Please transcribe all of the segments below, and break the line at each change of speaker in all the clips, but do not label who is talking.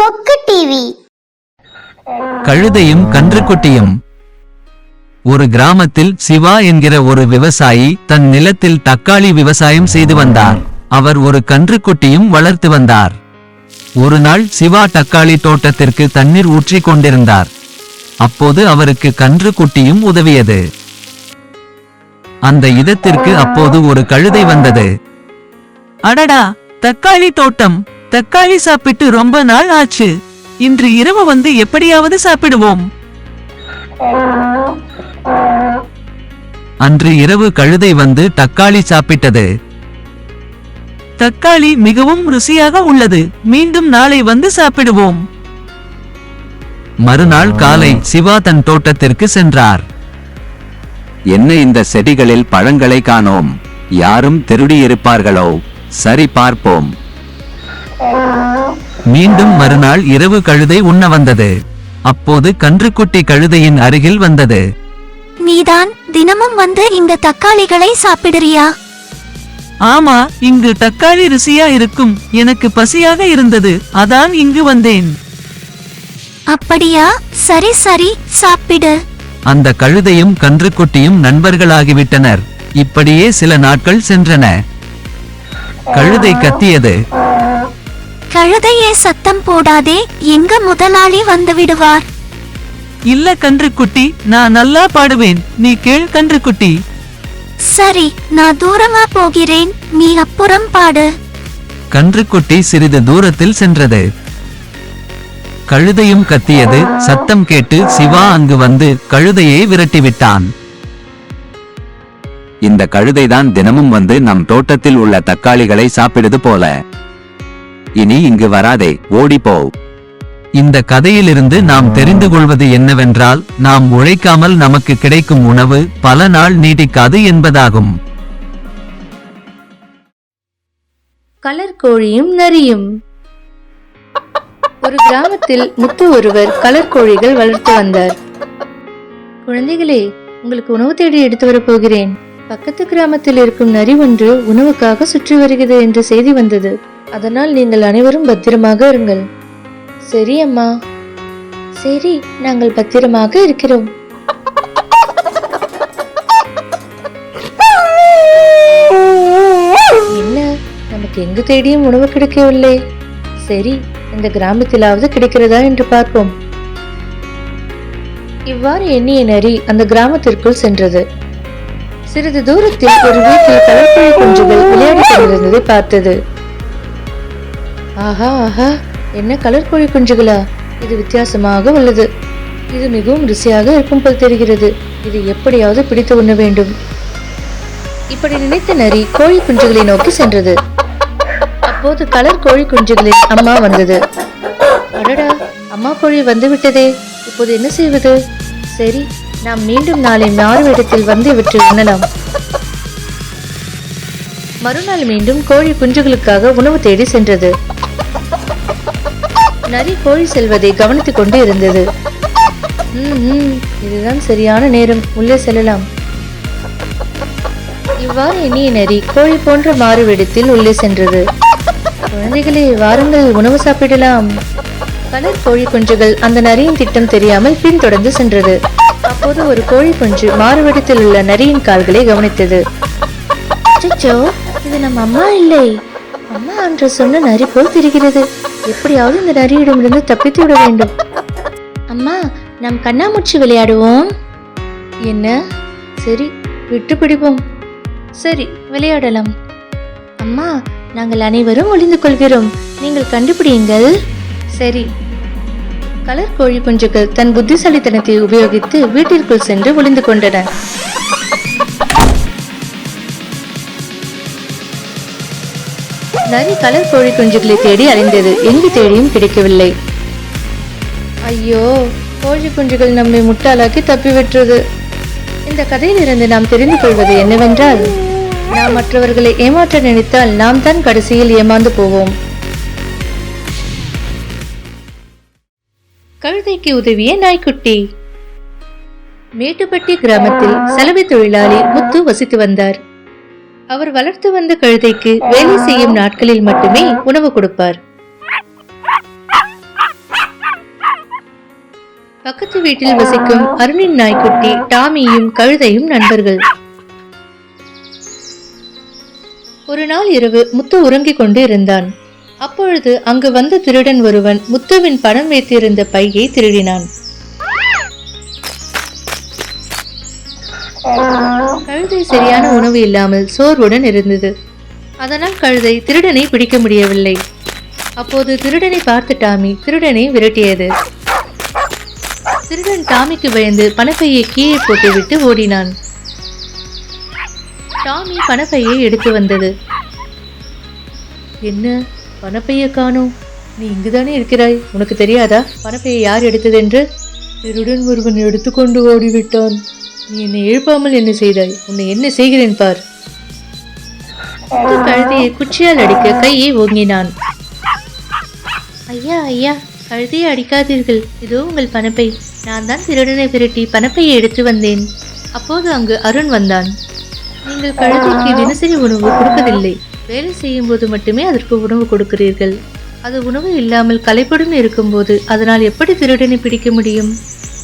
கொக்கு டிவி
கழுதையும் கன்றுக்குட்டியும். ஒரு கிராமத்தில் சிவா என்கிற ஒரு விவசாயி தன் நிலத்தில் தக்காளி விவசாயம் செய்து வந்தார். அவர் ஒரு கன்றுக்குட்டியும் வளர்த்து வந்தார். ஒரு நாள் சிவா தக்காளி தோட்டத்திற்கு தண்ணீர் ஊற்றிக் கொண்டிருந்தார். அப்போது அவருக்கு கன்றுக்குட்டியும் உதவியது. அந்த இதத்திற்கு அப்போது ஒரு கழுதை வந்தது. அடடா தக்காளி தோட்டம். தக்காளி சாப்பிட்டு ரொம்ப நாள் ஆச்சு. இன்று இரவு வந்து எப்படியாவது சாப்பிடுவோம். அன்று இரவு கழுதை வந்து தக்காளி சாப்பிட்டது. தக்காளி மிகவும் ருசியாக உள்ளது. மீண்டும் நாளை வந்து சாப்பிடுவோம். மறுநாள் காலை சிவா தன் தோட்டத்திற்கு சென்றார்.
என்ன இந்த செடிகளில் பழங்களை காணோம்? யாரும் திருடியிருப்பார்களோ சரி பார்ப்போம்
மீண்டும் மறுநாள் இரவு கழுதை உண்ண வந்தது. அப்போது கன்றுக்குட்டி கழுதையின் அருகில் வந்தது.
நீதான் தினமும் வந்து இந்த தக்காளிகளை சாப்பிடுறியா?
ஆமா இங்கு தக்காளி ருசியா இருக்கும். எனக்கு பசியாக இருந்தது. அதான் இங்கு வந்தேன்.
அப்படியா? சரி சரி சாப்பிடு.
அந்த கழுதையும் கன்றுக்குட்டியும் நண்பர்களாகிவிட்டனர். இப்படியே சில நாட்கள் சென்றன. கழுதை கத்தியது.
கழுதையே சத்தம் போடாதே எங்க முதலாளி வந்து விடுவார்?
இல்ல கன்றுக்குட்டி நான் நல்லா பாடுவேன். நீ கேள் கன்றுக்குட்டி.
சரி நான் தூரமா போகிறேன். நீ அப்புறம் பாடு.
கன்றுக்குட்டி சிறிது தூரத்தில் சென்றது. கழுதையும் கத்தியது. சத்தம் கேட்டு சிவா அங்கு வந்து கழுதையை விரட்டிவிட்டான்.
இந்த கழுதைதான் தினமும் வந்து நம் தோட்டத்தில் உள்ள தக்காளிகளை சாப்பிடுது போல. இனி இங்கு வராதே ஓடிப்போ
இந்த கதையிலிருந்து நாம் தெரிந்து கொள்வது என்னவென்றால் நாம் உழைக்காமல் நமக்கு கிடைக்கும் உணவு பல நாள் நீடிக்காது என்பதாகும்.
கலர் கோழியும் நரியும். ஒரு கிராமத்தில் முத்து ஒருவர் கலர் கோழிகள் வளர்த்து வந்தார். குழந்தைகளே உங்களுக்கு உணவு தேடி எடுத்து வரப் போகிறேன். பக்கத்து கிராமத்தில் இருக்கும் நரி ஒன்று உணவுக்காக சுற்றி வருகிறது என்ற செய்தி வந்தது. அதனால் நீங்கள் அனைவரும் பத்திரமாக இருங்கள். சரி அம்மா. சரி நாங்கள் பத்திரமாக இருக்கிறோம். என்ன? நமக்கு எங்கு தேடியும் உணவு கிடைக்கவில்லை. சரி இந்த கிராமத்திலாவது கிடைக்கிறதா என்று பார்ப்போம். இவ்வாறு எண்ணிய நரி அந்த கிராமத்திற்குள் சென்றது. சிறிது தூரத்தில் ஒரு வீட்டில் கடற்கரை குஞ்சுகள் விளையாடி கொண்டிருந்ததை பார்த்தது. ஆஹா ஆஹா என்ன கலர் கோழி குஞ்சுகளா? இது வித்தியாசமாக உள்ளது. இது மிகவும் ருசியாக இருக்கும் போல் தெரிகிறது. இது எப்படியாவது பிடித்து உண்ண வேண்டும். இப்படி நினைத்த நரி கோழி குஞ்சுகளை நோக்கி சென்றது. அப்போது கலர் கோழி குஞ்சுகளின் அம்மா வந்தது. அடடா அம்மா கோழி வந்து விட்டதே இப்போது என்ன செய்வது? சரி நாம் மீண்டும் நாளை மாறுவேடத்தில் வந்து இவற்றை உண்ணலாம் மறுநாள் மீண்டும் கோழி குஞ்சுகளுக்காக உணவு தேடி சென்றது. நரி கோழி செல்வதை கவனித்துக் கொண்டு இருந்தது. ம், ம், இதுதான் சரியான நேரம். உள்ளே செல்லலாம். இவ்வாறு எண்ணிய நரி கோழி போன்ற மாறுவிடத்தில் உள்ளே சென்றது. குழந்தைகளே வாருங்கள் உணவு சாப்பிடலாம். பலர் கோழி குஞ்சுகள் அந்த நரியின் திட்டம் தெரியாமல் பின்தொடர்ந்து சென்றது. அப்போது ஒரு கோழி குஞ்சு மாறுவிடத்தில் உள்ள நரியின் கால்களை கவனித்தது. இது நம்ம அம்மா இல்லை. அம்மா என்று சொன்ன நரி போல் தெரிகிறது. எப்படியாவது இந்த நரியிடமிருந்து தப்பித்து விட வேண்டும். அம்மா நாம் கண்ணாமூச்சி விளையாடுவோம். என்ன? சரி விட்டு பிடிப்போம். சரி விளையாடலாம். அம்மா நாங்கள் அனைவரும் ஒளிந்து கொள்கிறோம். நீங்கள் கண்டுபிடியுங்கள். சரி கலர் கோழி குஞ்சுகள் தன் புத்திசாலித்தனத்தை உபயோகித்து வீட்டிற்குள் சென்று ஒளிந்து கொண்டன. நரி கலர் கோழி குஞ்சுகளை தேடி அலைந்தது. எங்கு தேடியும் கிடைக்கவில்லை. ஐயோ கோழி குஞ்சுகள் நம்மை முட்டாளாக்கி தப்பிவிட்டது இந்த கதையிலிருந்து நாம் தெரிந்து கொள்வது என்னவென்றால் நாம் மற்றவர்களை ஏமாற்ற நினைத்தால் நாம் தான் கடைசியில் ஏமாந்து போவோம். கழுதைக்கு உதவிய நாய்க்குட்டி. மேட்டுப்பட்டி கிராமத்தில் சலவை தொழிலாளி முத்து வசித்து வந்தார். அவர் வளர்த்து வந்த கழுதைக்கு வேலை செய்யும் நாட்களில் மட்டுமே உணவு கொடுப்பார். பக்கத்து வீட்டில் வசிக்கும் அருணின் நாய்க்குட்டி டாமியும் கழுதையும் நண்பர்கள். ஒரு நாள் இரவு முத்து உறங்கிக் கொண்டு இருந்தான். அப்பொழுது அங்கு வந்த திருடன் ஒருவன் முத்துவின் பணம் வைத்திருந்த பையை திருடினான். கழுதை சரியான உணவு இல்லாமல் சோர்வுடன் இருந்தது. அதனால் கழுதை திருடனை பிடிக்க முடியவில்லை. அப்போது திருடனை பார்த்து டாமி திருடனை விரட்டியது. திருடன் டாமிக்கு பயந்து பணப்பையை கீழே போட்டுவிட்டு ஓடினான். டாமி பணப்பையை எடுத்து வந்தது. என்ன? பணப்பையை காணோம் நீ இங்குதானே இருக்கிறாய். உனக்கு தெரியாதா? பணப்பையை யார் எடுத்ததென்று? திருடன் ஒருவன் எடுத்துக்கொண்டு ஓடிவிட்டான். நீ என்னை எழுப்பாமல் என்ன செய்தாய்? உன்னை என்ன செய்கிறேன் பார். கழுதையை குச்சியால் அடிக்க கையை ஓங்கினான். ஐயா ஐயா கழுதையை அடிக்காதீர்கள். இதோ உங்கள் பணப்பை. நான் தான் திருடனை விரட்டி பணப்பையை எடுத்து வந்தேன். அப்போது அங்கு அருண் வந்தான். நீங்கள் கழுதைக்கு தினசரி உணவு கொடுப்பதில்லை. வேலை செய்யும் போது மட்டுமே அதற்கு உணவு கொடுக்கிறீர்கள். அது உணவு இல்லாமல் களைப்படும் இருக்கும்போது அதனால் எப்படி திருடனை பிடிக்க முடியும்?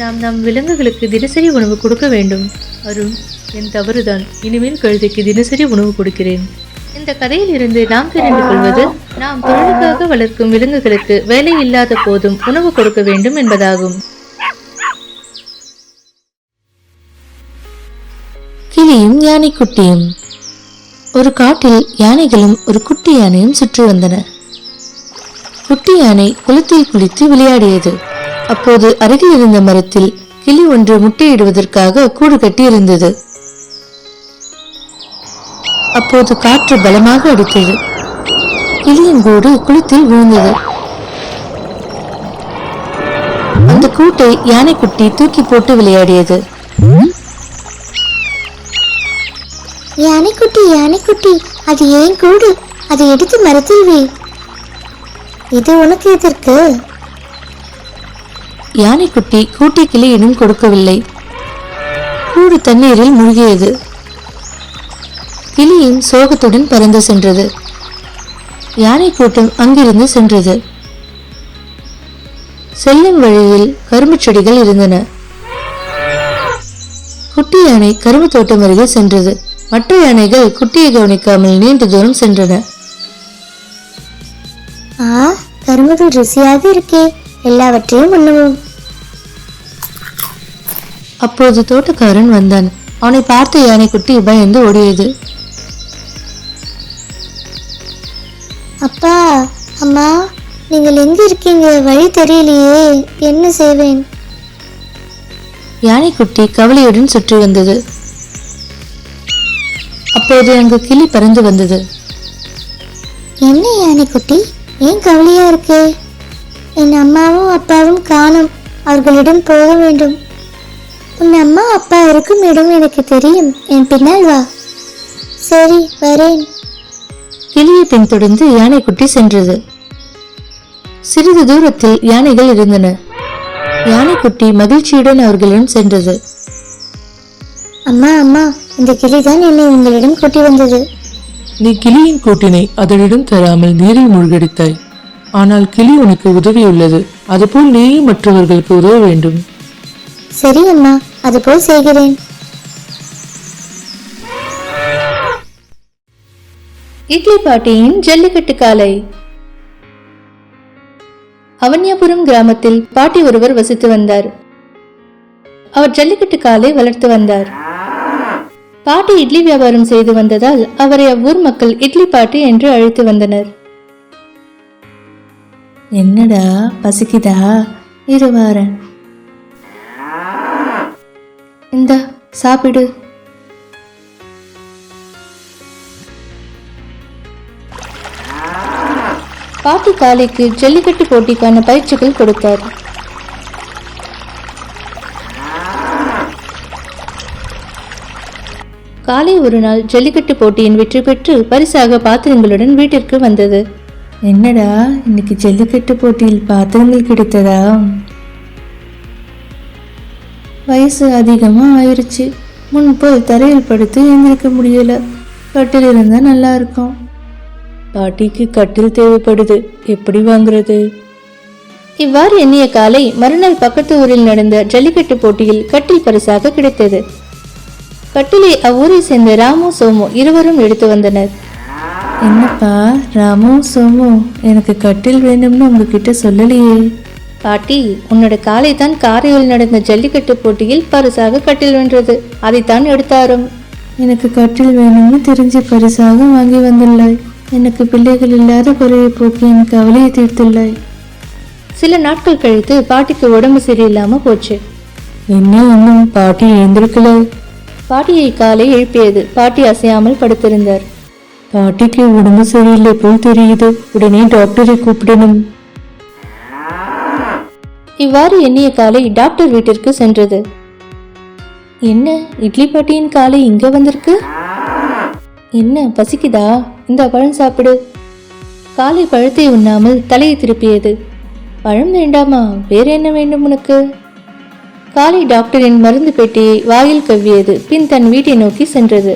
நாம் நம் விலங்குகளுக்கு தினசரி உணவு கொடுக்க வேண்டும். அருண் என் தவறுதான். இனிமேல் கழுதைக்கு தினசரி உணவு கொடுக்கிறேன். இந்த கதையில் இருந்து நாம் தெரிந்து கொள்வது நாம் தொழிலுக்காக வளர்க்கும் விலங்குகளுக்கு வேலை இல்லாத போதும் உணவு கொடுக்க வேண்டும் என்பதாகும்.
கிளியும் யானைக்குட்டியும். ஒரு காட்டில் யானைகளும் ஒரு குட்டி யானையும் சுற்றி வந்தன. குட்டி யானை குளத்தில் குளித்து விளையாடியது. அப்போது அருகில் இருந்த மரத்தில் கிளி ஒன்று முட்டையிடுவதற்காக கூடு கட்டி இருந்தது அப்போது காற்று பலமாக அடித்தது. கிளியின் கூடு குளத்தில் விழுந்தது. அந்த கூட்டை யானைக்குட்டி தூக்கி போட்டு விளையாடியது.
யானைக்குட்டி யானைக்குட்டி அது ஏன் கூடு? அதை எடுத்து மரத்தில் வை. இது உனக்கு எதற்கு?
யானைக்குட்டி கூட்டி கிளியினும் கொடுக்கவில்லை. கூடு தண்ணீரில் மூழ்கியது. கிளியும் சோகத்துடன் பறந்து சென்றது. யானை கூட்டம் அங்கிருந்து சென்றது. செல்லும் வழியில் கரும்புச் செடிகள் இருந்தன. குட்டி யானை கரும்பு தோட்டம் அருகே சென்றது. மற்ற யானைகள் குட்டியை கவனிக்காமல் நீண்ட தூரம் சென்றன.
ஆ கரும்புகள் ருசியாக இருக்கே. எல்லாவற்றையும் உண்ணுவோம்.
அப்போது தோட்டக்காரன் வந்தான். அவனை பார்த்த யானைக்குட்டி பயந்து ஓடியது.
அப்பா அம்மா நீங்கள் எங்க இருக்கீங்க? வழி தெரியலையே. என்ன செய்வேன்?
யானைக்குட்டி கவலையுடன் சுற்றி வந்தது. அப்போது அங்கு கிளி பறந்து வந்தது.
என்ன யானைக்குட்டி ஏன் கவலையா இருக்கே? என் அம்மாவும் அப்பாவும் காணும். அவர்களிடம் போக வேண்டும். உன் அம்மா அப்பா இருக்கும் இடம் எனக்கு தெரியும். என் பின்னால் வா. சரி வரேன்.
கிளியை பின்தொடர்ந்து யானைக்குட்டி சென்றது. சிறிது தூரத்தில் யானைகள் இருந்தன. யானைக்குட்டி மகிழ்ச்சியுடன் அவர்களுடன் சென்றது.
அம்மா அம்மா இந்த கிளிதான் என்னை உங்களிடம் கூட்டி வந்தது.
நீ கிளியின் கூட்டினை அதனிடம் தராமல் நீரில் மூழ்கடித்தாய். ஆனால் கிளி உனக்கு உதவியுள்ளது. அதுபோல் நீயும் மற்றவர்களுக்கு உதவ வேண்டும்.
சரி அம்மா அதுபோல் செய்கிறேன்.
இட்லி பாட்டியின் ஜல்லிக்கட்டு காலை. அவன்யாபுரம் கிராமத்தில் பாட்டி ஒருவர் வசித்து வந்தார். அவர் ஜல்லிக்கட்டு காலை வளர்த்து வந்தார். பாட்டி இட்லி வியாபாரம் செய்து வந்ததால் அவரை அவ்வூர் மக்கள் இட்லி பாட்டி என்று அழைத்து வந்தனர்.
என்னடா பசிக்குதா? இரு வாரேன்.
இந்தா சாப்பிடு. பாட்டி காளைக்கு ஜல்லிக்கட்டு போட்டிக்கான பயிற்சிகள் கொடுத்தார். காலை ஒரு நாள் ஜல்லிக்கட்டு போட்டியின் வெற்றி பெற்று பரிசாக பாத்திரங்களுடன் வீட்டிற்கு வந்தது.
என்னடா இன்னைக்கு ஜல்லிக்கட்டு போட்டியில் பாத்திரங்கள் கிடைத்ததா? வயசு அதிகமா ஆயிருச்சு. முன்போல் தரையில் படுத்து எழுந்திருக்க முடியல. கட்டில் இருந்தா நல்லா இருக்கும். பாட்டிக்கு கட்டில் தேவைப்படுது. எப்படி வாங்குறது?
இவ்வாறு எண்ணிய காலை மறுநாள் பக்கத்து ஊரில் நடந்த ஜல்லிக்கட்டு போட்டியில் கட்டில் பரிசாக கிடைத்தது. கட்டிலை அவ்வூரை சேர்ந்த ராமு சோமு இருவரும் எடுத்து வந்தனர்.
என்னப்பா ராமு சோமு எனக்கு கட்டில் வேணும்னு உங்ககிட்ட சொல்லலையே.
பாட்டி உன்னோட காலை தான் காரையில் நடந்த ஜல்லிக்கட்டு போட்டியில் பரிசாக கட்டில் வென்றது. அதைத்தான் எடுத்தாரும்.
எனக்கு கட்டில் வேணும்னு தெரிஞ்சு பரிசாக வாங்கி வந்துள்ளாய் எனக்கு பிள்ளைகள் இல்லாத குறையை போக்கி என் கவலையை தீர்த்துள்ளாய்
சில நாட்கள் கழித்து பாட்டிக்கு உடம்பு சரியில்லாம போச்சு.
என்ன இன்னும் பாட்டி எழுந்திருக்கல.
பாட்டியை காலை எழுப்பியது. பாட்டி அசையாமல் படுத்திருந்தார்.
பாட்டிக்கு உடம்பு சரியில்லை போல் தெரியுது. உடனே டாக்டரை கூப்பிடணும்.
இவ்வாறு எண்ணிய காலை டாக்டர் வீட்டிற்கு சென்றது. என்ன? இட்லி பாட்டியின் காலை இங்க வந்திருக்கு? என்ன? பசிக்குதா? இந்த பழம் சாப்பிடு. காலை பழத்தை உண்ணாமல் தலையை திருப்பியது. பழம் வேண்டாமா? வேற என்ன வேண்டும் உனக்கு? காலை டாக்டரின் மருந்து பெட்டியை வாயில் கவ்வியது. பின் தன் வீட்டை நோக்கி சென்றது.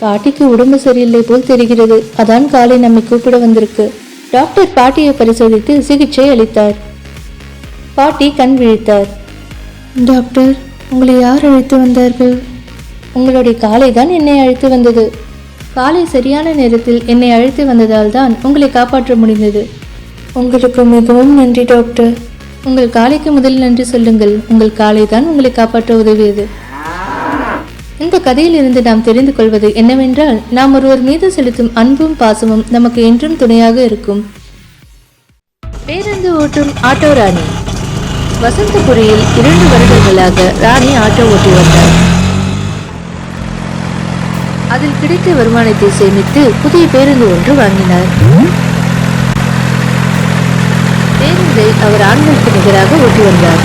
பாட்டிக்கு உடம்பு சரியில்லை போல் தெரிகிறது. அதான் காலை நம்மை கூப்பிட வந்திருக்கு. டாக்டர் பாட்டியை பரிசோதித்து சிகிச்சை அளித்தார். பாட்டி கண் விழித்தார்.
டாக்டர் உங்களை யார் அழைத்து வந்தார்கள்?
உங்களுடைய காலை தான் என்னை அழைத்து வந்தது. காலை சரியான நேரத்தில் என்னை அழைத்து வந்ததால் தான் உங்களை காப்பாற்ற முடிந்தது.
உங்களுக்கு மிகவும் நன்றி டாக்டர்.
உங்கள் காலைக்கு முதலில் நன்றி சொல்லுங்கள். உங்கள் காலை தான் உங்களை காப்பாற்ற உதவியது. இந்த கதையிலிருந்து நாம் தெரிந்து கொள்வது என்னவென்றால் நாம் ஒருவர் மீது செலுத்தும் அன்பும் பாசமும் நமக்கு என்றும் துணையாக இருக்கும். பேருந்து ஓட்டும் ஆட்டோ ராணி. வசந்தபுரியில் இரண்டு வருடங்களாக ராணி ஆட்டோ ஓட்டி வந்தார். அதில் கிடைத்த வருமானத்தை சேமித்து புதிய பேருந்து ஒன்று வாங்கினார். பேருந்தை அவர் ஆண்களுக்கு நிகராக ஓட்டி வந்தார்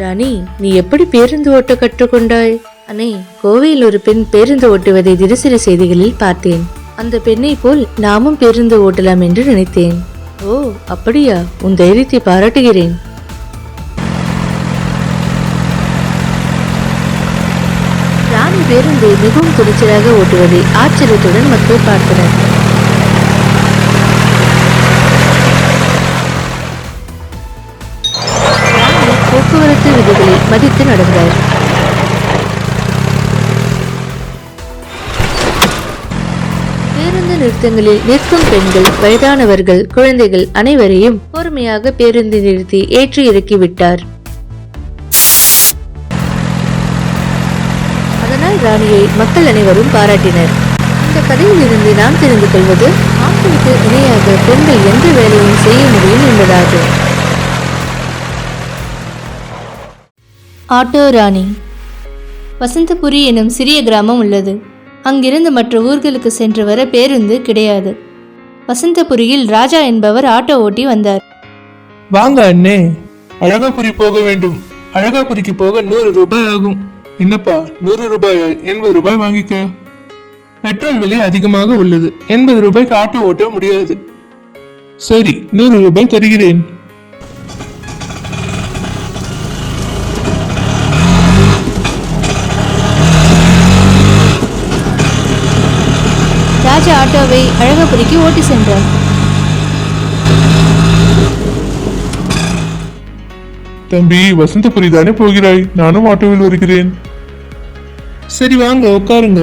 ராணி நீ எப்படி பேருந்து ஓட்ட கற்றுக்கொண்டாய்? அனே கோவையில் ஒரு பெண் பேருந்து ஓட்டுவதை தினசரி செய்திகளில் பார்த்தேன். அந்த பெண்ணை போல் நாமும் பேருந்து ஓட்டலாம் என்று நினைத்தேன். ஓ அப்படியா? உன் தைரியத்தை பாராட்டுகிறேன். பேருந்தை மிகவும் துணிச்சலாக ஓட்டுவதை. ஆச்சரியத்துடன் மக்கள் பார்த்தனர். போக்குவரத்து விதிகளை மதித்து நடந்தார். பேருந்து நிறுத்தங்களில் நிற்கும் பெண்கள் வயதானவர்கள் குழந்தைகள் அனைவரையும் பொறுமையாக பேருந்து நிறுத்தி ஏற்றி இறக்கி அதனால் ராணியை மக்கள் அனைவரும் பாராட்டினர். இந்த கதையில் இருந்து நாம் தெரிந்து கொள்வது ஆண்களுக்கு இணையாக பெண்கள் எந்த வேலையும் செய்ய முடியும் என்பதாகும். ஆட்டோ ராணி. வசந்தபுரி எனும் சிறிய கிராமம் உள்ளது. அங்கிருந்து மற்ற ஊர்களுக்கு சென்று வர பேருந்து கிடையாது. வசந்தபுரியில் ராஜா என்பவர் ஆட்டோ ஓட்டி வந்தார்.
வாங்க அண்ணே. அழகாபுரி போக வேண்டும். அழகாபுரிக்கு போக நூறு ரூபாய் ஆகும். என்னப்பா? நூறு ரூபாய் எண்பது ரூபாய் வாங்கிக்க. பெட்ரோல் விலை அதிகமாக உள்ளது. எண்பது ரூபாய்க்கு ஆட்டோ ஓட்ட முடியாது. சரி நூறு ரூபாய் தருகிறேன்.
ராஜா ஆட்டோவை அழகபுரிக்கு ஓட்டி சென்றார்.
தம்பி வசந்தபுரி தானே போகிறாய்? நானும் ஆட்டோவில் வருகிறேன். சரி வாங்க உட்காருங்க.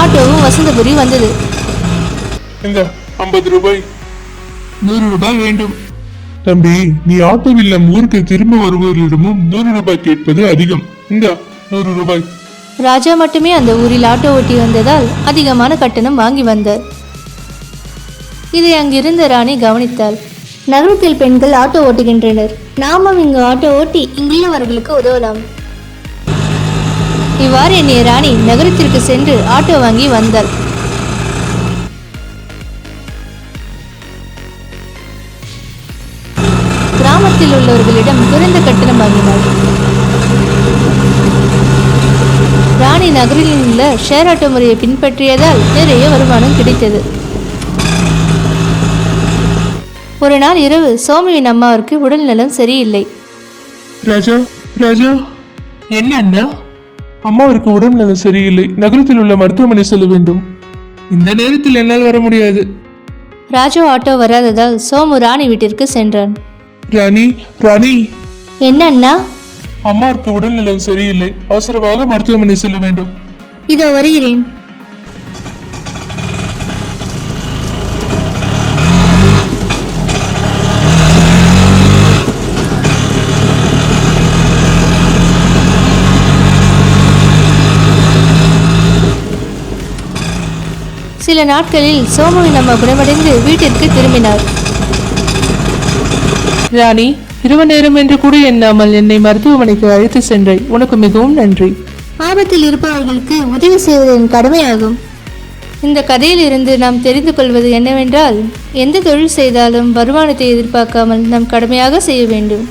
ஆட்டோவும் வசந்தபுரி வந்தது.
இந்த ஐம்பது ரூபாய்? நூறு ரூபாய் வேண்டும். தம்பி நீ ஆட்டோவில் நம் ஊருக்கு திரும்ப வருபவர்களிடமும் நூறு ரூபாய் கேட்பது அதிகம். இந்த நூறு ரூபாய்.
ராஜா மட்டுமே அந்த ஊரில் ஆட்டோ ஓட்டி வந்ததால் அதிகமான கட்டணம் வாங்கி வந்தார். இதை அங்கிருந்த ராணி கவனித்தாள். நகரத்தில் பெண்கள் ஆட்டோ ஓட்டுகின்றனர். நாமும் இங்கு ஆட்டோ ஓட்டி இங்குள்ளவர்களுக்கு உதவலாம். இவ்வாறு எண்ணிய ராணி நகரத்திற்கு சென்று ஆட்டோ வாங்கி வந்தாள். கிராமத்தில் உள்ளவர்களிடம் குறைந்த கட்டணம் வாங்கினாள். ராணி நகரில் உள்ள ஷேர் ஆட்டோ முறையை பின்பற்றியதால் நிறைய வருமானம் கிடைத்தது. ஒரு நாள் இரவு சோமுவின் அம்மாவிற்கு உடல்நலம் சரியில்லை.
ராஜா ராஜா. என்ன அண்ணா? அம்மாவிற்கு உடல்நலம் சரியில்லை. நகரத்தில் உள்ள மருத்துவமனை செல்ல வேண்டும். இந்த நேரத்தில் என்னால் வர முடியாது.
ராஜு ஆட்டோ வராததால் சோமு ராணி வீட்டிற்கு சென்றான்.
ராணி ராணி.
என்ன அண்ணா?
அம்மாவிற்கு உடல்நலம் சரியில்லை. அவசரமாக மருத்துவமனை செல்ல வேண்டும்.
இதோ வருகிறேன். சில நாட்களில் சோமுவின் அம்மா குணமடைந்து வீட்டிற்கு திரும்பினார்.
ராணி இரவு நேரம் என்று கூட எண்ணாமல் என்னை மருத்துவமனைக்கு அழைத்து சென்றாய் உனக்கு மிகவும் நன்றி.
ஆபத்தில் இருப்பவர்களுக்கு உதவி செய்வது என் கடமையாகும். இந்த கதையில் இருந்து நாம் தெரிந்து கொள்வது என்னவென்றால் எந்த தொழில் செய்தாலும் வருமானத்தை எதிர்பார்க்காமல் நாம் கடமையாக செய்ய வேண்டும்.